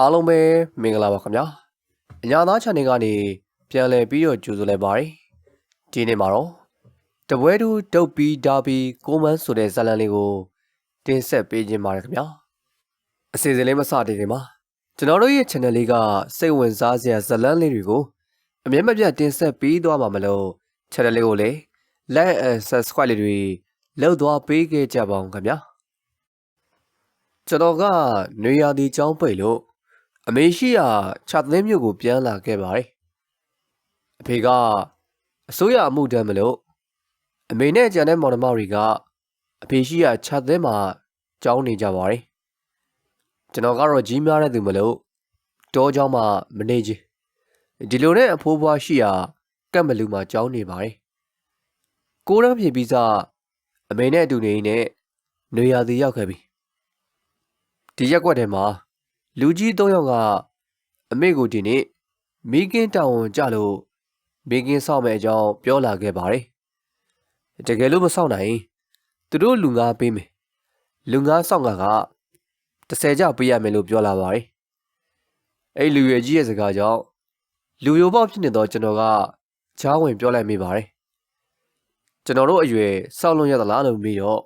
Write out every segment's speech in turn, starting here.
အားလုံးပဲမင်္ဂလာပါခင်ဗျာအညာသား channel ကနေပြန်လည်ပြီးတော့ကြိုဆိုလိုက်ပါတယ်ဒီနေ့မှာတော့တပွဲတူဒုတ်ပြီးဒါဘီကိုမန်းဆိုတဲ့ဇာတ်လမ်းလေးကိုတင်ဆက်ပေးခြင်းပါတယ်ခင်ဗျာအစီအစဉ်လေးမစတင်ခင်မှာကျွန်တော်တို့ရဲ့ channel လေးကစိတ်ဝင်စားစရာဇာတ်လမ်းလေးတွေကိုအမြဲမပြတ်တင်ဆက်ပေးသွားမှာမလို့ channel လေးကိုလည်း like and subscribe လေးတွေလုပ်သွားပေးခဲ့ကြပါအောင်ခင်ဗျာကျွန်တော်ကနေရာဒီကျောင်းပိတ်လို့ အမေရှိရာခြာသင်းမြို့ကိုပြန်လာခဲ့ပါတယ်။အဖေကအစိုးရအမှုတမ်းမလို့အမေနဲ့ကြံတဲ့မောင်နှမတွေကအဖေရှိရာခြာသင်းမှာကြောင်းနေကြပါတယ်။ကျွန်တော်ကတော့ကြီးများတဲ့သူမလို့တောကြောင်းမှာမနေချင်းဒီလိုနဲ့အဖိုးဘွားရှိရာကတ်မလူမှာကြောင်းနေပါတယ်။ကိုရမ်းဖြစ်ပြီးစားအမေနဲ့အတူနေနေနေရာစီရောက်ခဲ့ပြီ။ဒီရက်ွက်ထဲမှာ လူကြီး၃ယောက်ကအမေကိုဒီနေ့မိကင်းတောင်ဝန်ကြလို့မိကင်းဆောက်မဲ့အကြောင်းပြောလာခဲ့ပါတယ်။တကယ်လို့မဆောက်နိုင်သူတို့လူငါပေးမယ်။လူငါဆောက်ငါက30ကြပေးရမယ်လို့ပြောလာပါတယ်။အဲ့လူရွယ်ကြီးရဲ့စကားကြောင့်လူရိုပေါက်ဖြစ်နေတော့ကျွန်တော်ကချားဝင်ပြောလိုက်မိပါတယ်။ကျွန်တော်တို့အရွယ်ဆောက်လို့ရသလားလို့မေးတော့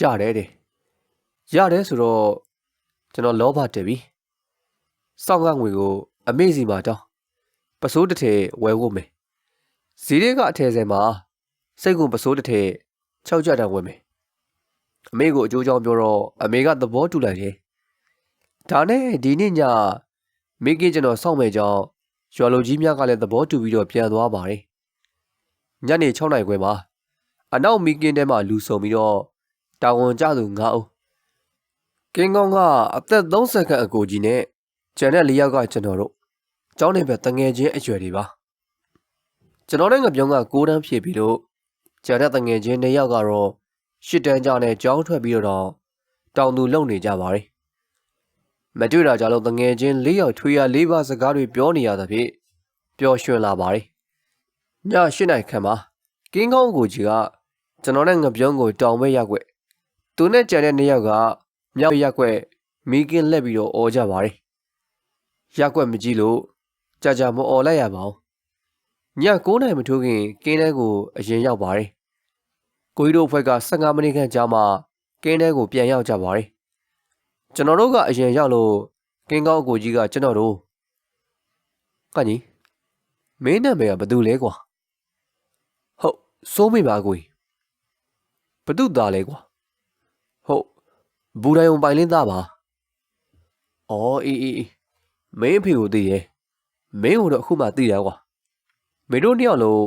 ရတယ်တဲ့။ရတယ်ဆိုတော့ ကျွန်တော်လောဘတက်ပြီစောင့်ကငွေကို အမေစီမှာတောင်းပစိုးတစ်ထည်ဝယ်ဖို့မယ်ဇီးတွေကအထည်ဆယ်မှာစိတ်ကူပစိုးတစ်ထည်၆ကြတန်ဝယ်မယ်အမေကိုအကျိုးကြောင့်ပြောတော့အမေကသဘောတူလိုက်တယ်ဒါနဲ့ဒီနေ့ညမိကင်းကျွန်တော်စောင့်မဲ့ကြောင်းရွာလူကြီးများကလည်းသဘောတူပြီးတော့ပြန်သွားပါတယ်ညနေ6နာရီခွဲမှာအနောက်မိကင်းထဲမှာလူဆုံပြီးတော့တာဝန်ကျသူ9ဦး ကင်းကောင်းကအသက်30ခန့်အကိုကြီးနဲ့ကျန်တဲ့၄ယောက်ကကျွန်တော်တို့ကျောင်းနေဘက်တငယ်ချင်းအရွယ်တွေပါကျွန်တော်နဲ့ငပြုံးက6တန်းဖြည့်ပြီးတော့ကျန်တဲ့တငယ်ချင်း၄ယောက်ကတော့10တန်းကြာနဲ့ကျောင်းထွက်ပြီးတော့တောင်သူလုံနေကြပါတယ်မတွေ့တာကြလို့တငယ်ချင်း၄ယောက်ထွေရ၄ပါးစကားတွေပြောနေရသဖြင့်ပျော်ရွှင်လာပါတယ်ည၈နိုင်ခန့်မှာကင်းကောင်းကိုကြီးကကျွန်တော်နဲ့ငပြုံးကိုတောင်ဘက်ရောက်ွက်သူနဲ့ကျန်တဲ့၄ယောက်က မြောက်ရက်ွက်မိကင်းလက်ပြီးတော့អော်ကြပါတယ်ရက်ွက်မကြည့်လို့ကြာကြာမអော်လိုက်ရပါဘူးည9နိုင်မထိုးခင်ကင်းထဲကိုအရင်ရောက်ပါတယ်ကိုကြီးတို့ဘက်က15မိနစ်ခန့်ကြာမှကင်းထဲကိုပြန်ရောက်ကြပါတယ်ကျွန်တော်တို့ကအရင်ရောက်လို့ကင်းကောင်းကိုကြီးကကျွန်တော်တို့ကညီမင်းနာမည်ကဘသူလဲကွာဟုတ်စိုးမိပါကိုကြီးဘသူသားလဲကွာဟုတ် ဘူတိုင်ုံပိုင်လင်းသားပါ။အော်အေးအေးအေးမင်းအဖေကိုသိရဲ့။မင်းကိုတော့အခုမှသိတာကွာ။မင်းတို့နှစ်ယောက်လုံး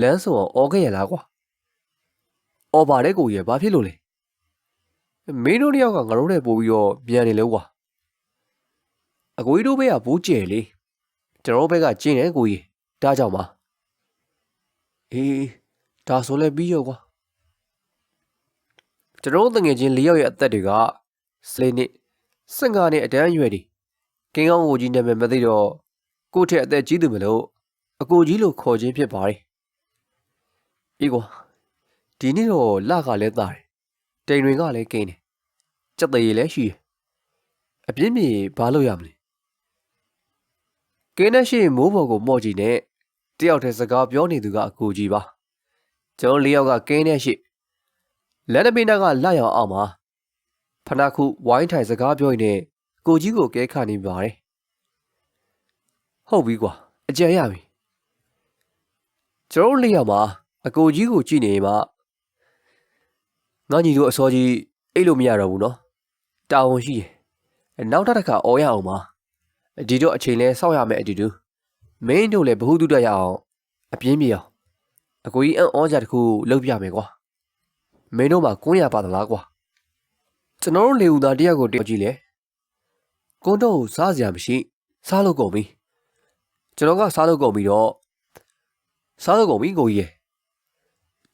လမ်းစုံအောင်អော်ခဲ့ရလားကွာ။អော်ပါတယ်ကိုကြီးရဘာဖြစ်လို့လဲ။မင်းတို့နှစ်ယောက်ကငါတို့နဲ့ပို့ပြီးတော့ပြန်နေလို့ကွာ။အကိုကြီးတို့ဘက်ကဘူးကျဲလေ။ကျွန်တော်ဘက်ကကျင်းတယ်ကိုကြီး။ဒါကြောင့်ပါ။အေးဒါဆိုလည်းပြီးရောကွာ။ ကျွန်တော်တို့တငယ်ချင်း၄ယောက်ရဲ့အသက်တွေကစလေးနှစ်စင်ကာနဲ့အတန်းအရွယ်တွေကင်းကောင်းကိုကြီးနာမည်မသိတော့ကိုယ့်ထက်အသက်ကြီးသူမလို့အကိုကြီးလို့ခေါ်ခြင်းဖြစ်ပါတယ်။အေးကွာဒီနေ့တော့လကလည်းသားတယ်။တိမ်တွေကလည်းကိန်းတယ်။ကြက်သေးလည်းရှိတယ်။အပြင်းပြေဘာလို့ရမလဲ။ကင်းတဲ့ရှိမိုးပေါ်ကိုမော့ကြည့်နဲ့တယောက်တည်းစကားပြောနေသူကအကိုကြီးပါ။ကျွန်တော်၄ယောက်ကကင်းတဲ့ရှိ လက်တပိနာကလာရောက်အောင်မှာဖနာခုဝိုင်းထိုင်စကားပြောရင်နဲ့ကိုကြီးကိုကဲခါနေပါတယ်ဟုတ်ပြီကွာအကြံရပြီကျွန်တော်လေးယောက်မှာအကိုကြီးကိုကြည့်နေမှငါညီတို့အစောကြီးအိတ်လို့မရတော့ဘူးနော်တာဝန်ရှိတယ်နောက်တစ်ခါអော်ရအောင်ပါဒီတော့အချိန်လဲစောက်ရမယ်အတူတူမင်းတို့လည်းဘ ഹു တုတရအောင်အပြင်းပြေအောင်အကိုကြီးအံ့ဩကြတစ်ခုလုပ်ပြမယ်ကွာ မင်းတို့မှာကွန်းရပါသလားကွာကျွန်တော်တို့လေဦးသားတယောက်ကိုတယောက်ကြည့်လေကွန်းတော့ကိုစားစရာမရှိ စားလို့ကုန်ပြီကျွန်တော်ကစားလို့ကုန်ပြီတော့စားလို့ကုန်ပြီကိုကြီးရဲ့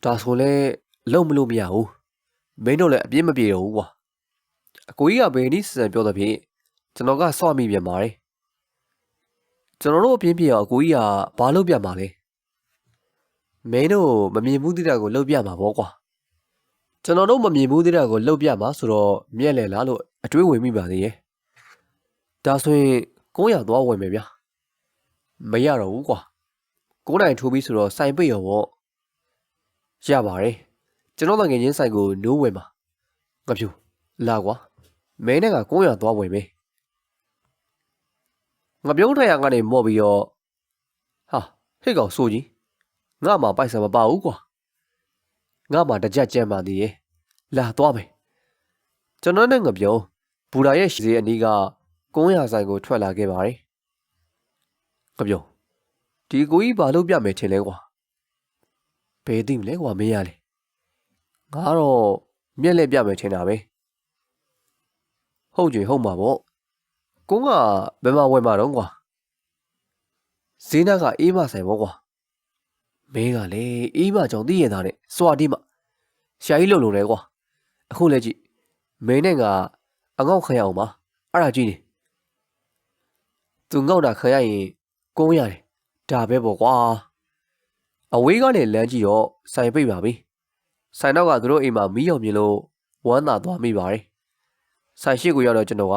ဒါဆိုလဲလုံမလို့မရဘူးမင်းတို့လည်းအပြင်းမပြေတော့ဘူးကွာအကိုကြီးကဘယ်နည်းစံပြောတဲ့ဖြင့်ကျွန်တော်ကစော့မိပြန်ပါတယ်ကျွန်တော်တို့အပြင်းပြေအောင်အကိုကြီးကဘာလုပ်ပြမှာလဲမင်းတို့မမြင်ဘူးတိတာကိုလုပ်ပြမှာပေါ့ကွာ ကျွန်တော်တို့မမြင်ဘူးသေးတာကိုလှုပ်ပြမှာဆိုတော့မြက်လဲလားလို့အတွေးဝင်မိပါသေးရဲ့ဒါဆိုရင်900သွားဝင်မယ်ဗျာမရတော့ဘူးကွာ9နိုင်ထိုးပြီးဆိုတော့စိုင်ပိတ်ရောပေါ့ရပါတယ်ကျွန်တော်တငယ်ချင်းဆိုင်ကိုနိုးဝင်ပါငါဖြူလာကွာမဲနဲ့က900သွားဝင်မယ်ငါပြုံးထရကနေမော့ပြီးတော့ဟာဟိတ်ကောင်ဆိုကြီးငါမှပိုက်ဆံမပါဘူးကွာ ငါမှတကြက်ကြမ်းပါသေးရဲ့လာသွားမယ်ကျွန်တော်နဲ့ငါပြုံးဘူရာရဲ့ရှီစီအနီးက900ဆိုင်ကိုထွက်လာခဲ့ပါတယ်ငါပြုံးဒီကိုကြီးဘာလို့ပြမယ်ထင်လဲကွာဘယ်သိမလဲကွာမင်းရလေငါတော့မျက်လက်ပြမယ်ထင်တာပဲဟုတ်ကြဟုတ်မှာပေါ့ကုန်းကဘယ်မှာဝယ်မှာတော့ကွာဈေးနာကအေးမဆိုင်ပေါ့ကွာ မင်းကလေအေးမကြောင့်သိရတာနဲ့စွာတိမရှာကြီးလုံလုံလဲကွာအခုလည်းကြည့်မင်းနဲ့ကအငေါက်ခရအောင်ပါအဲ့ဒါကြည့်နေသူငေါက်တာခရရင်ကုန်းရတယ်ဒါပဲပေါ့ကွာအဝေးကနေလမ်းကြည့်တော့ဆိုင်ပိတ်ပါပြီဆိုင်နောက်ကသူတို့အိမ်မှာမီးရောင်မြင်လို့ဝမ်းသာသွားမိပါတယ်ဆိုင်ရှိကိုရောက်တော့ကျွန်တော်က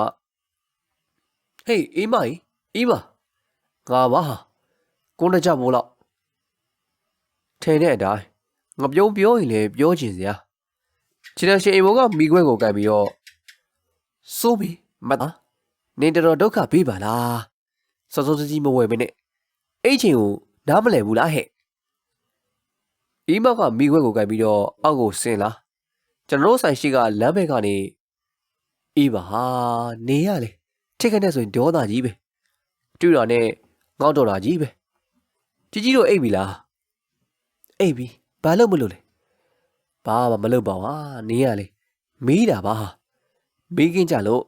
ဟေးအေးမကြီးအေးမငါပါဟာကိုနှစ်ကြမိုးလောက် ထဲတဲ့အတိုင်းငါပြုံးပြောရင်လည်းပြောချင်စရာခြေတရှင်အိမ်ဘုံကမိခွဲကိုကန်ပြီးတော့စိုးပြီမတ်နေတော်တော်ဒုက္ခပေးပါလားစောစောစီးစီးမဝယ်မနဲ့အဲ့ချိန်ကိုနားမလဲဘူးလားဟဲ့အီးမောက်ကမိခွဲကိုကန်ပြီးတော့အောက်ကိုဆင်းလာကျွန်တော်တို့ဆိုင်ရှိကလမ်းဘက်ကနေအေးပါဟာနေရလေထိတ်ခနဲ့ဆိုရင်ဒေါသကြီးပဲတွေ့တာနဲ့ငေါ့တော်တာကြီးပဲជីជីတို့အိပ်ပြီလား အိပ်ပြီဘာလို့မလို့လဲဘာမှမလုပ်ပါဟာနေရလေမီးတာပါမီးကင်းကြလို့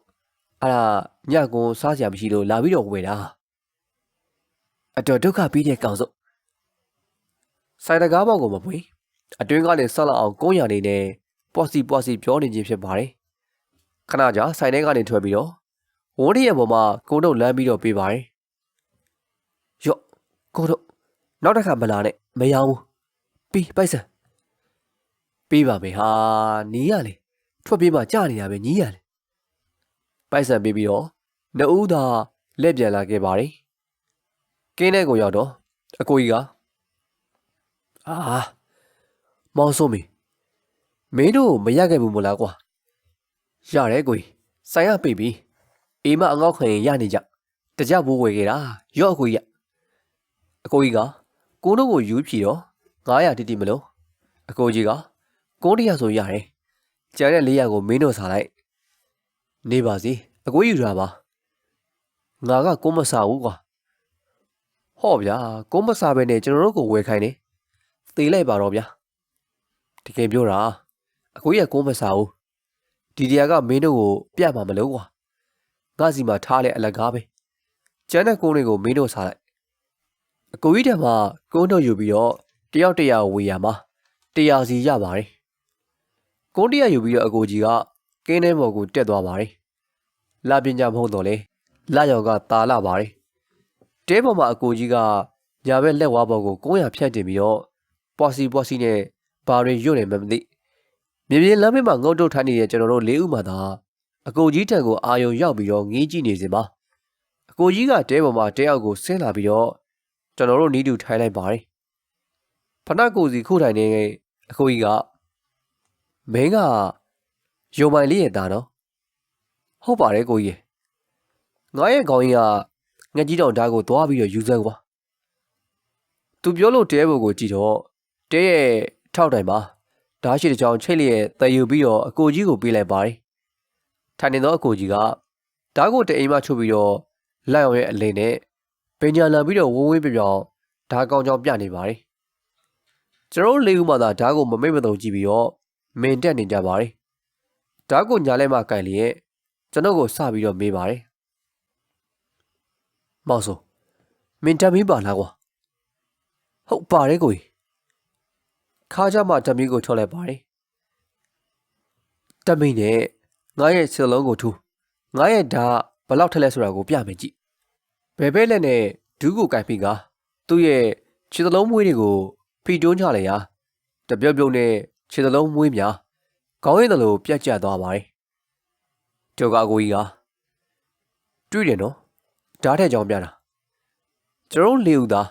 အဲ့ဒါညကွန်စားစရာမရှိလို့လာပြီးတော့ဝယ်တာအတော်ဒုက္ခပြီးတဲ့ကောင်စုပ်ဆိုင်တကားပေါက်ကိုမပွေအတွင်းကနေဆက်လောက်အောင်ကုန်းရနေနဲ့ပွားစီပွားစီပြောနေခြင်းဖြစ်ပါတယ်ခဏကြာဆိုင်ထဲကနေထွက်ပြီးတော့ဝန်းထရံပေါ်မှာကိုတို့လမ်းပြီးတော့ပြေးပါတယ်ရော့ကိုတို့နောက်တစ်ခါမလာနဲ့မရဘူး ပြီးပိုက်ဆံပြီးပါမယ်ဟာနီးရလေထွက်ပြေးမှကြာနေရပဲညီးရလေပိုက်ဆံပြီးပြီးတော့နှစ်ဦးသာလက်ပြန်လာခဲ့ပါတယ်ကင်းတဲ့ကိုရောက်တော့အကိုကြီးကအာမောင်စိုးမင်းမင်းတို့မရခဲ့ဘူးမလားကွာရတယ်ကိုကြီးဆိုင်ရပိတ်ပြီအိမ်မအငေါက်ခံရင်ရနေကြတကြဘိုးဝယ်ခဲ့တာရော့အကိုကြီးကအကိုကြီးကကိုတို့ကိုယူဖြီတော့ 900တိတိမလို့အကိုကြီးကကိုတရဆိုရတယ်ကျန်တဲ့400ကိုမင်းတို့စားလိုက်နေပါစီအကိုကြီးယူတာပါငါကကိုမစားဘူးကွာဟော့ဗျာကိုမစားပဲနဲ့ကျွန်တော်တို့ကိုဝယ်ခိုင်းနေသေးလိုက်ပါတော့ဗျာတကယ်ပြောတာအကိုကြီးကကိုမစားဘူးဒီတရားကမင်းတို့ကိုပြတ်မှာမလို့ကွာငါစီမှာထားလဲအလကားပဲကျန်တဲ့ကုန်းတွေကိုမင်းတို့စားလိုက်အကိုကြီးတံမှာကုန်းတို့ယူပြီးတော့ တယောက်တယောက်ဝေရမှာတရားစီရပါတယ်ကုန်းတရယူပြီးတော့အကိုကြီးကကင်းထဲပေါ်ကိုတက်သွားပါတယ်လာပညာမဟုတ်တော့လေလာရောက်ကတာလာပါတယ်တဲပေါ်မှာအကိုကြီးကညာဘက်လက်ဝါးပေါ်ကို900ဖြတ်တင်ပြီးတော့ပွားစီပွားစီနဲ့ဘာတွေရွတ်နေမှမသိမြေပြင်လမ်းဘေးမှာငုတ်တုတ်ထိုင်နေတဲ့ကျွန်တော်တို့လေးဦးမှသာအကိုကြီးထံကိုအာယုံရောက်ပြီးတော့ငေးကြည့်နေစဉ်မှာအကိုကြီးကတဲပေါ်မှာတဲအောက်ကိုဆင်းလာပြီးတော့ကျွန်တော်တို့နီးတူထိုင်လိုက်ပါတယ် ဖနက်ကိုစီခုထိုင်နေအကိုကြီးကမင်းကယုံပိုင်လေးရဲ့သားနော်ဟုတ်ပါတယ်ကိုကြီးငါရဲ့ခေါင်းကြီးကငှက်ကြီးတောင်ဓာတ်ကိုသွားပြီးတော့ယူစမ်းကွာသူပြောလို့တဲဘုတ်ကိုကြည့်တော့တဲရဲ့ထောက်တိုင်ပါဓာတ်ရှိတဲ့ကြောင်ချိတ်လျက်တည်ယူပြီးတော့အကိုကြီးကိုပေးလိုက်ပါတယ်ထိုင်နေသောအကိုကြီးကဓာတ်ကိုတအိမ်မှချုပ်ပြီးတော့လက်အောင်ရဲ့အလင်းနဲ့ပင်ညာလန်ပြီးတော့ဝဝင်းပြပြောင်ဓာတ်ကောင်းကြောင်ပြနေပါတယ် ကျွန်တော်လေးဦးမှသာဓာတ်ကိုမမိတ်မတုံကြည့်ပြီးတော့မင်တက်နေကြပါတယ်ဓာတ်ကိုညာလဲမှကန်လျက်ကျွန်တော်ကိုစပြီးတော့မေးပါတယ်မောင်ဆိုမင်တက်မီးပါလားကွာဟုတ်ပါတယ်ကိုကြီးခါကြမှာတမီးကိုထွက်လိုက်ပါတယ်တမီးနဲ့ငါရဲ့စလုံးကိုထူငါရဲ့ဓာတ်ဘလောက်ထက်လဲဆိုတာကိုပြမယ်ကြည့်ဘယ်ဘဲလက်နဲ့ဒူးကိုကင်ပြီးကသူ့ရဲ့ခြေစလုံးမွေးတွေကို ဖိတွန်းချလိုက်ရာတပြုတ်ပြုတ်နဲ့ခြေစလုံးမွေးများခေါင်းရည်တလို့ပြတ်ကျသွားပါတယ်ကျော်ကကိုကြီးကတွေ့တယ်နော်ဓာတ်ထက်ကြောင်ပြတာကျွန်တော်တို့လေးဦးသား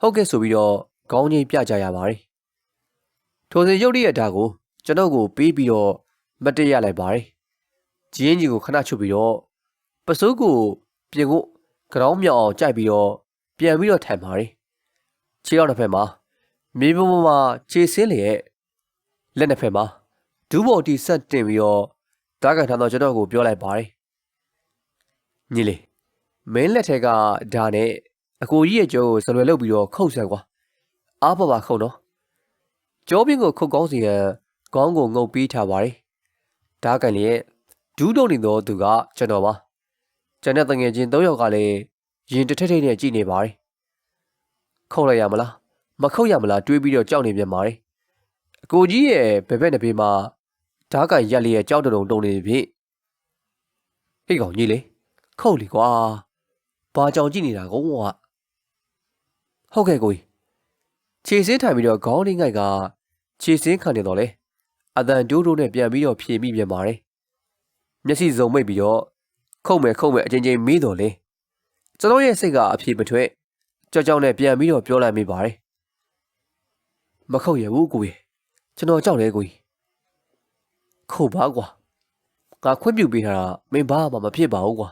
ဟုတ်ကဲ့ဆိုပြီးတော့ခေါင်းကြီးပြကြရပါတယ်ထိုစဉ်ရုပ်ရည်ရဓာတ်ကိုကျွန်တော်ကိုပေးပြီးတော့မတ်တရလိုက်ပါတယ်ဂျင်းကြီးကိုခဏချုပ်ပြီးတော့ပစိုးကိုပြင်ကိုကြောင်းမြောက်အောင်ကြိုက်ပြီးတော့ပြန်ပြီးတော့ထိုင်ပါတယ်ခြေရောက်တစ်ဖက်မှာ မြေပုံပေါ်မှာခြေဆင်းလျက်လက်နှစ်ဖက်မှာဒူးဘော်တီဆက်တင်ပြီးတော့တားကန်ထားတော့ကျွန်တော်ကိုပြောလိုက်ပါတယ်ညီလေးမင်းလက်ထက်ကဒါနဲ့အကိုကြီးရဲ့ကြောကိုဇလွယ်လုပ်ပြီးတော့ခုတ်ဆန်ကွာအားပါပါခုတ်နော်ကြောပြင်းကိုခုတ်ကောင်းစီရန်ခေါင်းကိုငုပ်ပြီးထားပါတယ်ဒါကန်လျက်ဒူးတုံနေသောသူကကျွန်တော်ပါကျွန်တဲ့တငယ်ချင်း၃ယောက်ကလည်းရင်တစ်ထက်ထိတ်နဲ့ကြည်နေပါတယ်ခုတ်လိုက်ရမလား မခုတ်ရမလားတွေးပြီးတော့ကြောက်နေပြန်ပါတယ်အကိုကြီးရဲ့ဘယ်ဘက်တစ်ပေမှာဓာတ်ကန်ရက်လျက်ကြောက်တုံတုံနေပြီဟေ့ကောင်ကြီးလေခုတ်လီကွာဘာကြောင်ကြည့်နေတာကောကွာဟုတ်ကဲ့ကိုကြီးခြေစင်းထိုင်ပြီးတော့ခေါင်းလေးငိုက်ကခြေစင်းခံနေတော့လေအတန်တိုးတိုးနဲ့ပြန်ပြီးတော့ဖြေမိပြန်ပါတယ်မျက်စိစုံမိတ်ပြီးတော့ခုတ်မယ်ခုတ်မယ်အချင်းချင်းမီးတော်လေကျွန်တော်ရဲ့စိတ်ကအဖြေမထွက်ကြောက်ကြောက်နဲ့ပြန်ပြီးတော့ပြောလိုက်မိပါတယ် မခုတ်ရဘူးကိုကြီးကျွန်တော်ကြောက်တယ်ကိုကြီးခုတ်ပါကွာငါခွင့်ပြုပေးထားတာမင်းဘာမှမဖြစ်ပါဘူးကွာ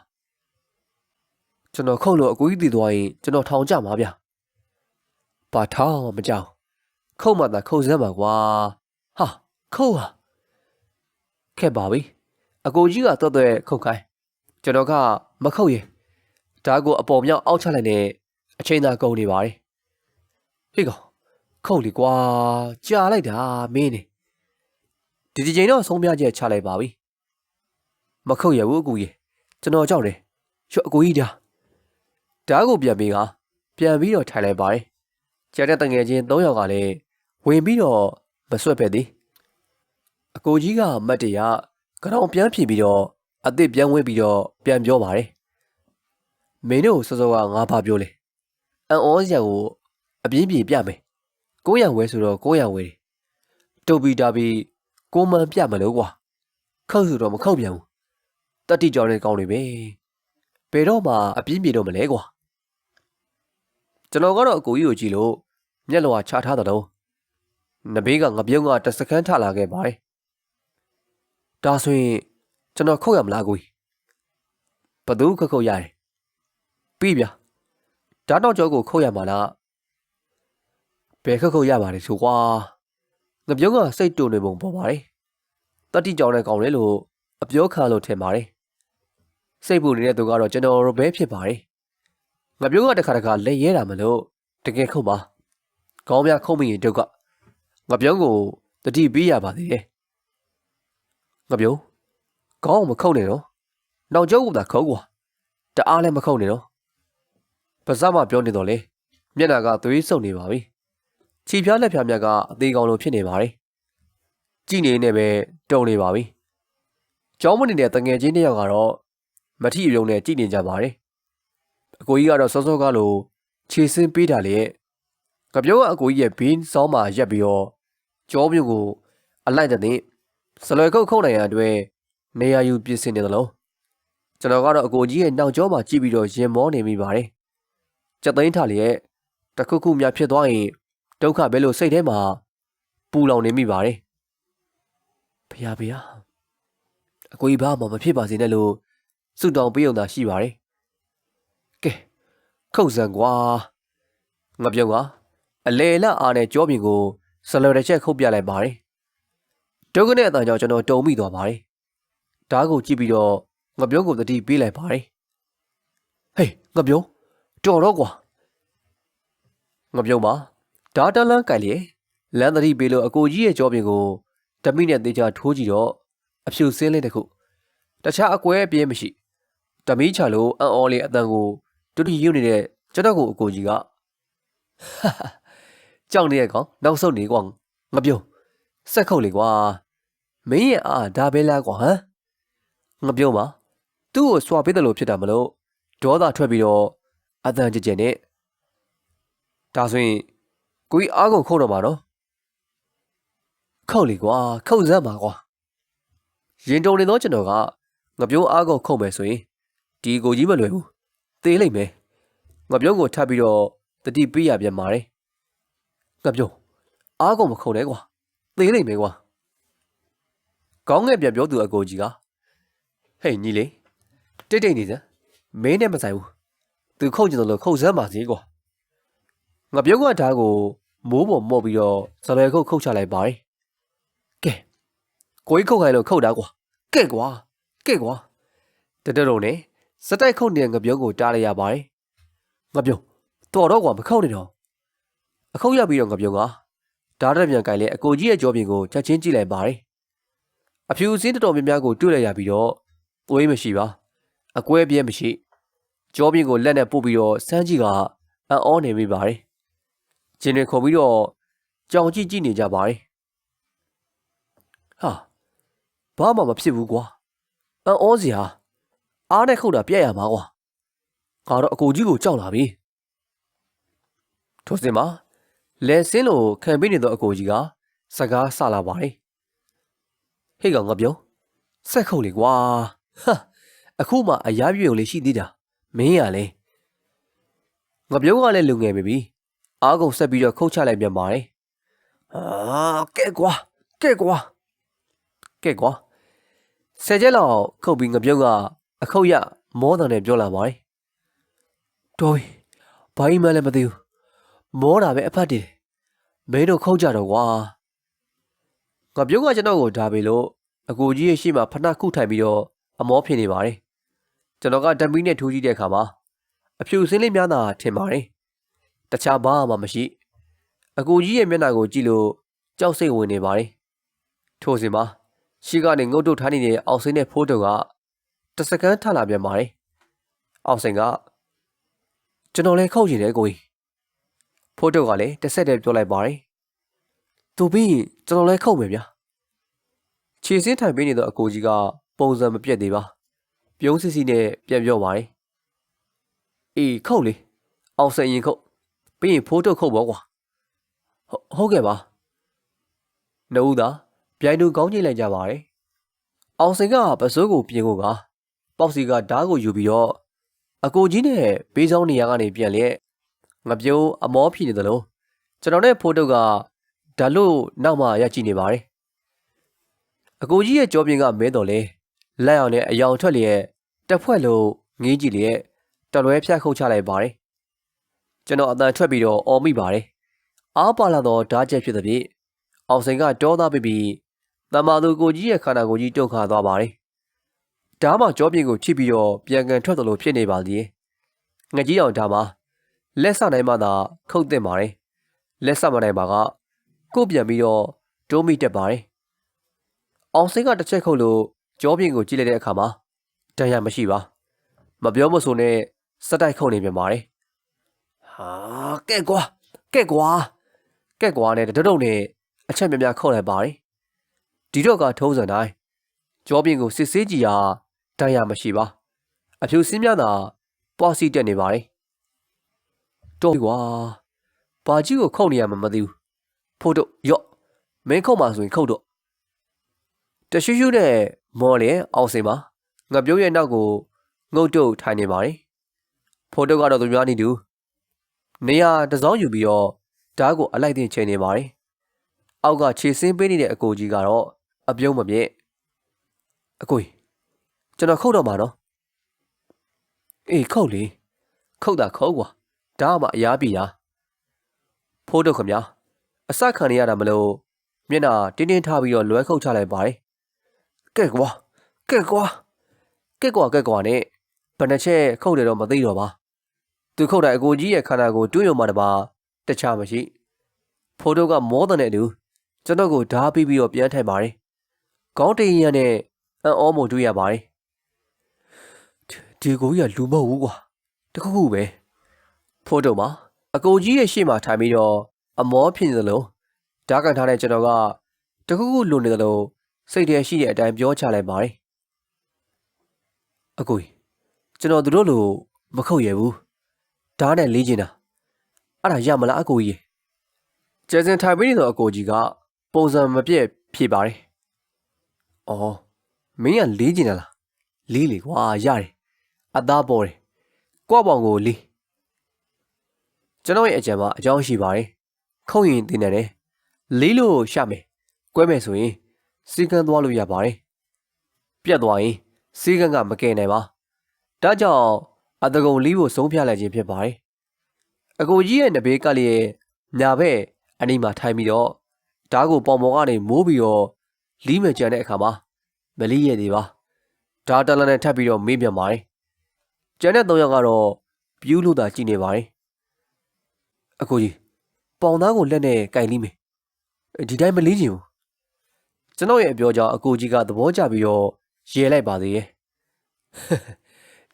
ကျွန်တော်ခုတ်လို့အကူကြီးတည်သွားရင်ကျွန်တော်ထောင်ကြမှာဗျဘာထောင်မှမကြောက်ခုတ်မှသာခုတ်စမ်းပါကွာဟာခုတ်ဟာခက်ပါပြီအကူကြီးကတွတ်တွဲခုတ်ခိုင်းကျွန်တော်ကမခုတ်ရင်ဒါကိုအပေါ်မြောက်အောက်ချလိုက်နေအချိန်သာကုန်နေပါတယ်ဟေ့ကောင် ခုတ်လီကွာကြာလိုက်တာမင်းနေဒီဒီချိန်တော့ဆုံးဖြတ်ချက်ချလိုက်ပါပြီမခုတ်ရဘူးအကူကြီးကျွန်တော်ကြောက်တယ်ရွှတ်အကူကြီးဒါဓာတ်ကိုပြန်ပြီးကပြန်ပြီးတော့ထိုင်လိုက်ပါတယ်ကျန်တဲ့တငယ်ချင်း၃ယောက်ကလည်းဝင်ပြီးတော့မဆွတ်ပဲသည်အကိုကြီးကမတ်တရကြောင်ပြန်ဖြီပြီးတော့အစ်စ်ပြန်ဝင်ပြီးတော့ပြန်ပြောပါတယ်မင်းတို့စောစောကငါဘာပြောလဲအန်အောစရာကိုအပြင်းပြေပြမယ် ကိုရံဝဲဆိုတော့ကိုရံဝဲတယ်တုတ်ပီတာပီကိုမန်ပြမလို့ကွာခောက်ဆိုတော့မခောက်ပြန်ဘူးတတိကြောင်တဲ့ကောင်းနေပဲဘယ်တော့မှအပြင်းပြေတော့မလဲကွာကျွန်တော်ကတော့အကိုကြီးကိုကြည့်လို့မျက်လောချထားတဲ့တော့နဘေးကငပြုံးကတစ်စကန်းထလာခဲ့ပါတယ်ဒါဆိုရင်ကျွန်တော်ခုတ်ရမလားကိုကြီးဘသူခခုတ်ရတယ်ပြီးဗျာဓာတ်တော့ကြောကိုခုတ်ရမှာလား ဘယ်ခခုတ်ရပါလဲဆိုကွာငပြုံးကစိတ်တုန်နေပုံပေါ်ပါတယ်တတိကြောင်တဲ့ကောင်လေလို့အပြောခါလို့ထင်ပါတယ်စိတ်ပူနေတဲ့သူကတော့ကျွန်တော်ပဲဖြစ်ပါတယ်ငပြုံးကတခါတခါလက်ရဲတာမလို့တကယ်ခုတ်ပါခေါင်းများခုတ်မိရင်တုတ်ကငပြုံးကိုတတိပေးရပါသေးတယ်ငပြုံးခေါင်းမခုတ်နဲ့နော်နောက်ကျောကသာခုတ်ကွာတအားလည်းမခုတ်နဲ့နော်ပါစမပြောနေတော့လေမျက်နှာကသွေးစုံနေပါပြီ ခြေပြားလက်ဖြားမြတ်ကအသေးကောင်လိုဖြစ်နေပါတယ်ကြည်နေနေပဲတုံနေပါပြီကျောင်းမနေတဲ့တငယ်ချင်းတယောက်ကတော့မထီရုံနဲ့ကြည်နေကြပါတယ်အကိုကြီးကတော့စောစောကလိုခြေစင်းပေးတာလေကပြောကအကိုကြီးရဲ့ဘင်းစောင်းမှာရက်ပြီးတော့ကြောမျိုးကိုအလိုက်တဲ့စလွယ်ခုတ်ခုတ်နိုင်ရအတွက်နေရာယူပြင်ဆင်နေသလိုကျွန်တော်ကတော့အကိုကြီးရဲ့နောက်ကျောမှာကြည့်ပြီးတော့ရင်မောနေမိပါတယ်ကြက်သိန်းထားလျက်တခုခုများဖြစ်သွားရင် ဒုက္ခပဲလို့စိတ်ထဲမှာပူလောင်နေမိပါတယ်ဖះဖះအကိုကြီးဘာမှမဖြစ်ပါစေနဲ့လို့စွတောင်ပေးုံသာရှိပါတယ်ကဲခုတ်စံကွာငါပြောကအလေလအားနဲ့ကြောပြင်ကိုဆလော်တစ်ချက်ခုတ်ပြလိုက်ပါတယ်ဒုက္ခနဲ့အတန်ကြောင့်ကျွန်တော်တုံမိသွားပါတယ်ဓားကိုကြည့်ပြီးတော့ငါပြောကိုတတိပေးလိုက်ပါတယ်ဟေးငါပြောတော်တော့ကွာငါပြောပါ ဓာတလန်းကြိုက်လေလမ်းတတိပေးလို့အကိုကြီးရဲ့ကြောပြင်ကိုဓမိနဲ့တေချာထိုးကြည့်တော့အဖြူစင်းလေးတစ်ခုတခြားအကွဲအပြင်းမရှိဓမီချလို့အံ့ဩလေးအတန်ကိုတူတူယူနေတဲ့ကျွန်တော်ကိုအကိုကြီးကကြောက်နေရကောင်နောက်ဆုံးနေကွာငါပြောစက်ခုတ်လေကွာမင်းရဲ့အာဒါပဲလားကွာဟမ်ငါပြောပါသူ့ကိုစွာပေးတယ်လို့ဖြစ်တာမလို့ဒေါသထွက်ပြီးတော့အတန်ကြကြနဲ့ဒါဆိုရင် ကိုကြီးအားကုန်ခုတ်တော့မှာနော်ခုတ်လေကွာခုတ်စမ်းပါကွာရင်တုံနေတော့ကျွန်တော်ကငါပြောအားကုန်ခုတ်မယ်ဆိုရင်ဒီကိုကြီးမလွယ်ဘူးသေးလိမ့်မယ်ငါပြုံးကိုထပ်ပြီးတော့တတိပေးရပြန်ပါတယ်ငါပြုံးအားကုန်မခုန်နဲ့ကွာသေးလိမ့်မယ်ကွာကောင်းငယ်ပြန်ပြောသူအကိုကြီးကဟေးညီလေးတိတ်တိတ်နေစမ်းမင်းနဲ့မဆိုင်ဘူးသူခုန်ကျင်တယ်လို့ခုန်စမ်းပါစေကွာငါပြုံးကဓာတ်ကို မိုးပေါ်မော့ပြီးတော့ဇလွယ်ခုတ်ခုတ်ချလိုက်ပါတယ်ကဲကိုကြီးခုတ်ခိုင်းလို့ခုတ်တာကွာကဲကွာကဲကွာတတတုံနဲ့စတိုက်ခုတ်နေတဲ့ငပြုံးကိုတားလိုက်ရပါတယ်ငပြုံးတော်တော့ကွာမခုတ်နေတော့အခုတ်ရပြီးတော့ငပြုံးကဓာတ်ရက်ပြန်ကင်လဲအကိုကြီးရဲ့ကြောပြင်ကိုချက်ချင်းကြည့်လိုက်ပါတယ်အဖြူစင်းတော်တော်များများကိုတွေ့လိုက်ရပြီးတော့သွေးမရှိပါအကွဲပြဲမရှိကြောပြင်ကိုလက်နဲ့ပုတ်ပြီးတော့စမ်းကြည့်ကအံ့ဩနေမိပါတယ် ဂျင်းတွေခုံပြီးတော့ကြောင်ကြည့်ကြည့်နေကြပါတယ်ဟာဘာမှမဖြစ်ဘူးကွာအံ့ဩစရာအားနဲ့ခုတ်တာပြက်ရမှာကွာငါတော့အကိုကြီးကိုကြောက်လာပြီထို့စင်မှာလဲစင်းလို့ခံပေးနေသောအကိုကြီးကစကားဆလာပါတယ်ဟေ့ကောင်ငါပြောဆက်ခုတ်လေကွာဟာအခုမှအရာပြုံလေးရှိသေးတာမင်းရလဲငါပြောကလည်းလူငယ်ပြီ အားကုန်ဆက်ပြီးတော့ခုတ်ချလိုက်ပြန်ပါတယ်အာကဲကွာကဲကွာကဲကွာဆယ်ချက်လောက်ခုတ်ပြီးငပြုံးကအခုတ်ရမောတန်နဲ့ပြောလာပါတယ်တော်ပြီဘာကြီးမှလည်းမသိဘူးမောတာပဲအဖတ်တယ်မင်းတို့ခုတ်ကြတော့ကွာငပြုံးကကျွန်တော်ကိုဓာပေလို့အကိုကြီးရဲ့ရှေ့မှာဖနှက်ခုထိုင်ပြီးတော့အမောဖြစ်နေပါတယ်ကျွန်တော်ကဓမီနဲ့ထိုးကြည့်တဲ့အခါမှာအဖြူစင်းလေးများသာထင်ပါတယ် တခြားဘာမှမရှိအကူကြီးရဲ့မျက်နှာကိုကြည့်လို့ကြောက်စိတ်ဝင်နေပါတယ်ထို့စဉ်မှာရှိကနေငုတ်တုတ်ထားနေတဲ့အောက်စိန်နဲ့ဖိုးတုံကတစကန်ထလာပြန်ပါတယ်အောက်စိန်ကကျွန်တော်လည်းခုတ်ကျင်တယ်ကိုကြီးဖိုးတုံကလည်းတစ်ဆက်တည်းပြောလိုက်ပါတယ်သူပြီးကျွန်တော်လည်းခုတ်မယ်ဗျာခြေစင်းထိုင်ပေးနေသောအကိုကြီးကပုံစံမပြတ်သေးပါပြုံးစစ်စီနဲ့ပြန်ပြောပါတယ်အေးခုတ်လေအောက်စိန်ရင်ခုတ် ပြီးရင်ဖိုးတုတ်ခုတ်ပေါ့ကွာဟုတ်ကဲ့ပါနှုတ်သာပြိုင်တူကောင်းကြည့်လိုက်ကြပါတယ်အောင်စင်ကပစိုးကိုပြင်ဖို့ကပေါက်စီကဓားကိုယူပြီးတော့အကိုကြီးနဲ့ဘေးဆောင်နေရာကနေပြန်လျက်ငပြုံးအမောဖြီနေတယ်လို့ကျွန်တော်နဲ့ဖိုးတုတ်ကဓာလို့နောက်မှရကြည့်နေပါတယ်အကိုကြီးရဲ့ကြောပြင်ကမဲတော်လဲလက်အောင်နဲ့အယောင်ထွက်လျက်တက်ဖွဲ့လို့ငေးကြည့်လျက်တလွဲဖြတ်ခုတ်ချလိုက်ပါတယ် ကျွန်တော်အတန်ထွက်ပြီးတော့အော်မိပါတယ်အားပါလာသောဓာတ်ချက်ဖြစ်သည်ဖြင့်အောင်စိန်ကတောသားပြပြီးတမ္မာသူကိုကြီးရဲ့ခန္ဓာကိုယ်ကြီးတုတ်ခါသွားပါတယ်ဓားမကြောပြင်းကိုချိပြီးတော့ပြန်ကန်ထွက်သလိုဖြစ်နေပါသေးငကြီးအောင်ဓားမှာလက်ဆနိုင်မှသာခုတ်သင့်ပါတယ်လက်ဆမနိုင်ပါကကို့ပြန်ပြီးတော့တိုးမိတက်ပါတယ်အောင်စိန်ကတစ်ချက်ခုတ်လို့ကြောပြင်းကိုကြည့်လိုက်တဲ့အခါမှာတန်ရမရှိပါ မပြောမဆိုနဲ့စက်တိုက်ခုတ်နေပြန်ပါတယ် ဟာကဲကွာကဲကွာကဲကွာနဲ့တတုံနဲ့အချက်များများခုတ်လိုက်ပါတယ်ဒီတော့ကထုံးစံတိုင်းကြောပြင်ကိုစစ်ဆေးကြည့်ရာတန်ရမရှိပါအဖြူစင်းများသာပွားစီတက်နေပါတယ်တော့ကွာဘာကြီးကိုခုတ်နေရမှမသိဘူးဖို့တော့ရော့မင်းခုတ်မှဆိုရင်ခုတ်တော့တရှူးရှူးနဲ့မော်လေအောင်စင်ပါငါပြုံးရဲ့နောက်ကိုငုတ်တုတ်ထိုင်နေပါတယ်ဖို့တော့ကတော့သူများနေတူ နေရာတစောင်းယူပြီးတော့ဓာတ်ကိုအလိုက်တင်ချိန်နေပါတယ်။အောက်ကခြေစင်းပေးနေတဲ့အကိုကြီးကတော့အပြုံးမပြည့်အကိုကြီးကျွန်တော်ခုတ်တော့မှာနော်။အေးခုတ်လေခုတ်တာခုတ်ကွာဒါမှအရားပြီလားဖိုးတော့ခမအစခံနေရတာမလို့မျက်နှာတင်းတင်းထားပြီးတော့လွဲခုတ်ချလိုက်ပါတယ်။ကဲကွာကဲကွာကဲကွာကဲကွာနဲ့ဘယ်နှချက်ခုတ်တယ်တော့မသိတော့ပါ။ သူခုတ်တဲ့အကိုကြီးရဲ့ခန္ဓာကိုတွင်းရုံမှတပါတခြားမရှိဖိုးတို့ကမောတဲ့တူကျွန်တော်ကိုဓားပြီးပြီးတော့ပြန်ထိုင်ပါတယ်ကောင်းတရင်ရနဲ့အံ့ဩမို့တွေ့ရပါတယ်ဒီကိုကြီးကလူမဟုတ်ဘူးကွာတခုခုပဲဖိုးတို့မှာအကိုကြီးရဲ့ရှေ့မှာထိုင်ပြီးတော့အမောဖြစ်နေသလိုဓားကန်ထားတဲ့ကျွန်တော်ကတခုခုလိုနေသလိုစိတ်ထဲရှိတဲ့အတိုင်းပြောချလိုက်ပါတယ်အကိုကြီးကျွန်တော်တို့လိုမခုတ်ရဘူး ဓာတ်နဲ့လေးကျင်တာအဲ့ဒါရမလားအကိုကြီးကျဲစင်ထိုင်ပေးနေတော့အကိုကြီးကပုံစံမပြည့်ဖြေပါတယ်။အော်မင်းကလေးကျင်တာလားလေးလေကွာရတယ်အသားပေါ်တယ်ကွက်ပေါင်ကိုလီကျွန်တော်ရဲ့အကြံမှာအကြောင်းရှိပါတယ်ခုံရင်တင်နေတယ်လေးလို့ရှာမယ်ကွဲမယ်ဆိုရင်စီကန်းသွားလို့ရပါတယ်ပြတ်သွားရင်စီကန်းကမကယ်နိုင်ပါဒါကြောင့် အတကုံလီးကိုဆုံးဖြတ်လိုက်ခြင်းဖြစ်ပါတယ်အကိုကြီးရဲ့နဘေးကလေးရဲ့ညာဘက်အနီးမှာထိုင်ပြီးတော့ဓာတ်ကိုပေါင်ပေါ်ကနေမိုးပြီးတော့လီးမကြံတဲ့အခါမှာမလီးရဲ့သေးပါဓာတ်တလန်နဲ့ထပ်ပြီးတော့မေးပြန်ပါတယ်ကျန်တဲ့၃ယောက်ကတော့ပြူးလို့သာကြည်နေပါတယ်အကိုကြီးပေါင်သားကိုလက်နဲ့ကင်လိမယ်ဒီတိုင်းမလီးချင်ဘူးကျွန်တော်ရဲ့အပြောကြောင့်အကိုကြီးကသဘောကျပြီးတော့ရဲလိုက်ပါသေးရဲ့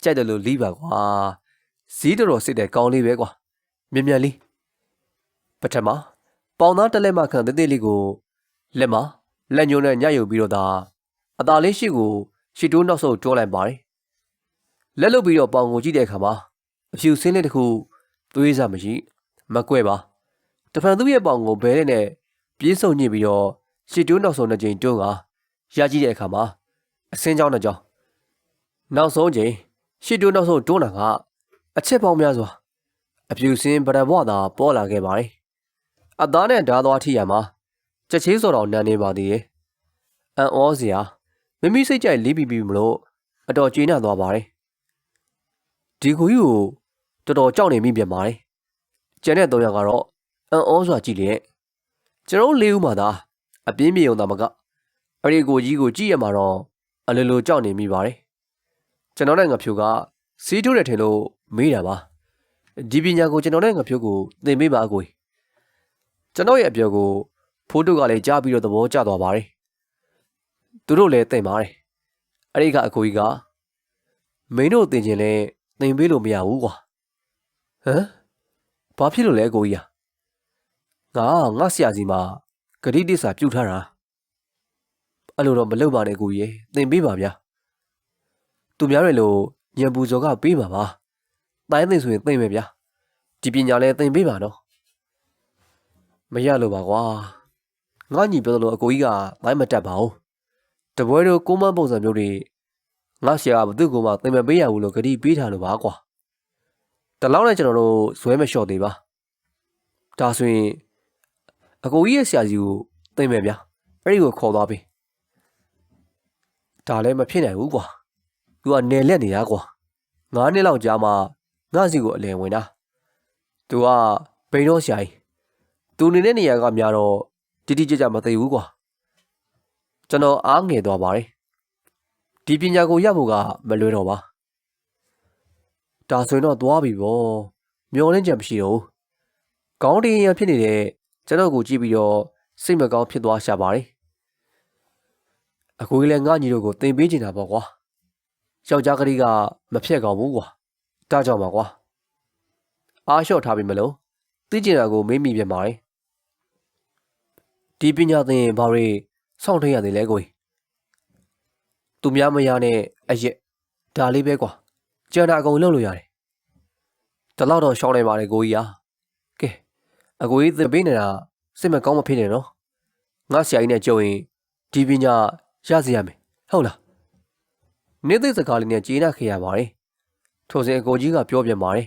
ကြိုက်တယ်လို့လီးပါကွာဇီးတော်တော်စစ်တဲ့ကောင်းလေးပဲကွာမြန်မြန်လေးပထမပေါင်သားတစ်လက်မခန့်တေးသေးလေးကိုလက်မလက်ညှိုးနဲ့ညှပ်ယူပြီးတော့သာအသာလေးရှိကိုရှီတိုးနောက်ဆုပ်တွန်းလိုက်ပါတယ်လက်လုတ်ပြီးတော့ပေါင်ကိုကြည့်တဲ့အခါမှာအဖြူစင်းလေးတစ်ခုသွေးစားမရှိမကွဲပါတဖန်သူ့ရဲ့ပေါင်ကိုဘဲတဲ့နဲ့ပြေးဆုံညစ်ပြီးတော့ရှီတိုးနောက်ဆုံးနှစ်ကြိမ်တွန်းကရကြည့်တဲ့အခါမှာအစင်းကြောင်းတစ်ကြောင်းနောက်ဆုံးကြိမ် ရှီတိုးနောက်ဆုံးတွန်းတာကအချက်ပေါင်းများစွာအဖြူစင်းဗရဘွားသာပေါ်လာခဲ့ပါတယ်အသားနဲ့ဓာသွားထိရမှာချက်ချင်းစော်တော်နန်းနေပါသေးတယ်အံ့ဩစရာမိမိစိတ်ကြိုက်လေးပြီးပြီးမလို့အတော်ကျေနပ်သွားပါတယ်ဒီကိုကြီးကိုတော်တော်ကြောက်နေမိပြန်ပါတယ်ကျန်တဲ့၃ယောက်ကတော့အံ့ဩစွာကြည့်လျက်ကျွန်တော်လေးဦးမှသာအပြင်းပြေုံသာမကအဲ့ဒီကိုကြီးကိုကြည့်ရမှာတော့အလိုလိုကြောက်နေမိပါတယ် ကျွန်တော်နဲ့ငါဖြူကစီးထိုးတယ်ထင်လို့မေးတာပါဒီပညာကိုကျွန်တော်နဲ့ငါဖြူကိုသင်ပေးပါအကိုကျွန်တော်ရဲ့အပြောကိုဖိုးတုကလည်းကြားပြီးတော့သဘောကျသွားပါတယ်သူတို့လည်းသင်ပါတယ်အဲ့ဒီကအကိုကြီးကမင်းတို့သင်ခြင်းလဲသင်ပေးလို့မရဘူးကွာဟမ်ဘာဖြစ်လို့လဲအကိုကြီးอ่ะငါငါဆရာစီမှာဂရိတစ္ဆာပြုတ်ထားတာအဲ့လိုတော့မလုပ်ပါနဲ့ကိုကြီးသင်ပေးပါဗျာ သူများတွေလို့ညံပူဇော်ကပေးပါပါတိုင်းသင်ဆိုရင်သင်မယ်ဗျာဒီပညာလဲသင်ပေးပါနော်မရလို့ပါကွာငါညီပြောလို့အကိုကြီးကတိုင်းမတက်ပါဘူးတပွဲတို့ကိုမန်းပုံစံမျိုးတွေငါဆရာကဘသူ့ကိုမှသင်မပေးရဘူးလို့ဂရိပေးထားလို့ပါကွာတလောက်နဲ့ကျွန်တော်တို့ဇွဲမလျှော့သေးပါဒါဆိုရင်အကိုကြီးရဲ့ဆရာကြီးကိုသိမ့်မယ်ဗျာအဲ့ဒီကိုခေါ်သွားပြီဒါလည်းမဖြစ်နိုင်ဘူးကွာ သူကနေလက်နေတာကွာငါးနှစ်လောက်ကြာမှငါ့စီကိုအလယ်ဝင်တာသူကဘိန်းတော့ဆရာကြီးသူနေတဲ့နေရာကများတော့ တိတိကျကျမသိဘူးကွာကျွန်တော်အားငယ်သွားပါတယ် ဒီပညာကိုရဖို့ကမလွယ်တော့ပါ ဒါဆိုရင်တော့သွားပြီဗောမျောလင်းချက်မရှိတော့ကောင်းတင်ရဖြစ်နေတဲ့ ကျွန်တော်ကိုကြည့်ပြီးတော့ စိတ်မကောင်းဖြစ်သွားရှာပါတယ် အကိုကြီးလည်းငါညီတို့ကိုတင်ပေးချင်တာပေါ့ကွာ ယောက်ျားကလေးကမဖြက်ကောင်းဘူးကွာဒါကြောင့်ပါကွာအားလျှော့ထားပြီမလို့သိကျင်တာကိုမေးမိပြန်ပါတယ်ဒီပညာသင်ဘာတွေစောင့်ထရရသေးလဲကိုကြီးသူများမရနဲ့အရက်ဒါလေးပဲကွာကြံတာအကုန်လုပ်လို့ရတယ်တလောက်တော့ရှောင်းနေပါတယ်ကိုကြီးဟာကဲအကိုကြီးသင်ပေးနေတာစိတ်မကောင်းမဖြစ်နေနော်ငါဆရာကြီးနဲ့ကြုံရင်ဒီပညာရစီရမယ်ဟုတ်လား နေသိစကားလေးနဲ့ကြေးနာခေရပါတယ်ထိုစဉ်အကိုကြီးကပြောပြပါတယ်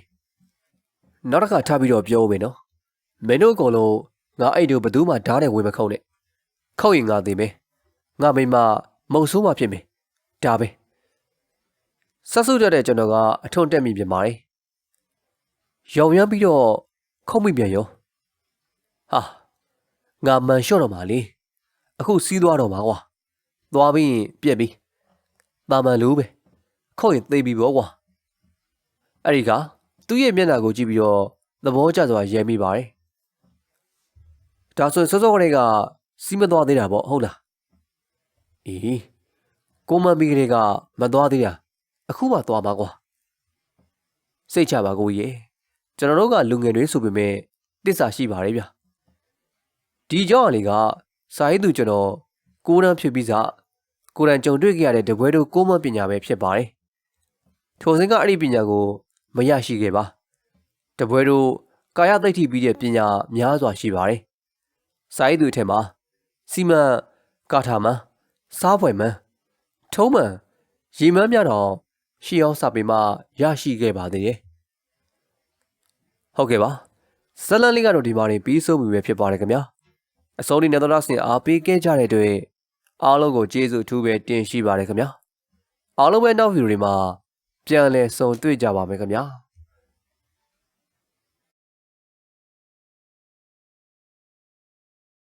နောက်တစ်ခါထပ်ပြီးတော့ပြောမယ်နော်မင်းတို့အကုန်လုံးငါအဲ့တို့ဘသူမှဓာတ်နဲ့ဝင်မခုံနဲ့ခုတ်ရင်ငါသိမယ်ငါမိမမုံဆိုးမှဖြစ်မယ်ဒါပဲဆက်ဆုတ်တဲ့ကျွန်တော်ကအထွန်းတက်မိပြန်ပါတယ်ရောင်ရမ်းပြီးတော့ခုံမိပြန်ရောဟာငါမန်လျှော့တော့မှလေအခုစီးသွားတော့မှာကွာသွားပြီးရင်ပြက်ပြီ တာမန်လို့ပဲခုတ်ရင်သိပြီပေါ့ကွာအဲ့ဒီကသူ့ရဲ့မျက်နှာကိုကြည့်ပြီးတော့သဘောကျစွာရဲမိပါတယ်ဒါဆိုစောစောကလေးကစီးမသွားသေးတာပေါ့ဟုတ်လားအေးကိုမမီကလေးကမသွားသေးတာအခုမှသွားပါကွာစိတ်ချပါကိုကြီးကျွန်တော်တို့ကလူငယ်တွေဆိုပေမဲ့တစ္ဆာရှိပါတယ်ဗျာဒီကြောင့်အလေးကစာရေးသူကျွန်တော်ကိုရန်ဖြစ်ပြီးစား ကိုရန်ကြုံတွေ့ခဲ့ရတဲ့တပွဲတို့ကိုမပညာပဲဖြစ်ပါတယ်ထိုစဉ်ကအဲ့ဒီပညာကိုမရရှိခဲ့ပါတပွဲတို့ကာယသိဋ္ဌိပြီးတဲ့ပညာများစွာရှိပါတယ်စာရေးသူအထက်မှာစီမံကာထာမန်စားပွဲမန်ထုံးမန်ရေမန်းများတော့ရှီအောင်စာပေမှရရှိခဲ့ပါသေးတယ်ဟုတ်ကဲ့ပါဇလန်လေးကတော့ဒီမှာနေပြီးဆုံးပြီပဲဖြစ်ပါတယ်ခင်ဗျာအစောလေးနဲ့တော့ဆင်အားပေးခဲ့ကြတဲ့အတွက် အားလုံးကိုကျေးဇူးအထူးပဲတင်ရှိပါတယ်ခင်ဗျာအားလုံးပဲနောက်ဗီဒီယိုတွေမှာပြန်လည်ဆုံတွေ့ကြပါမယ်ခင်ဗျာ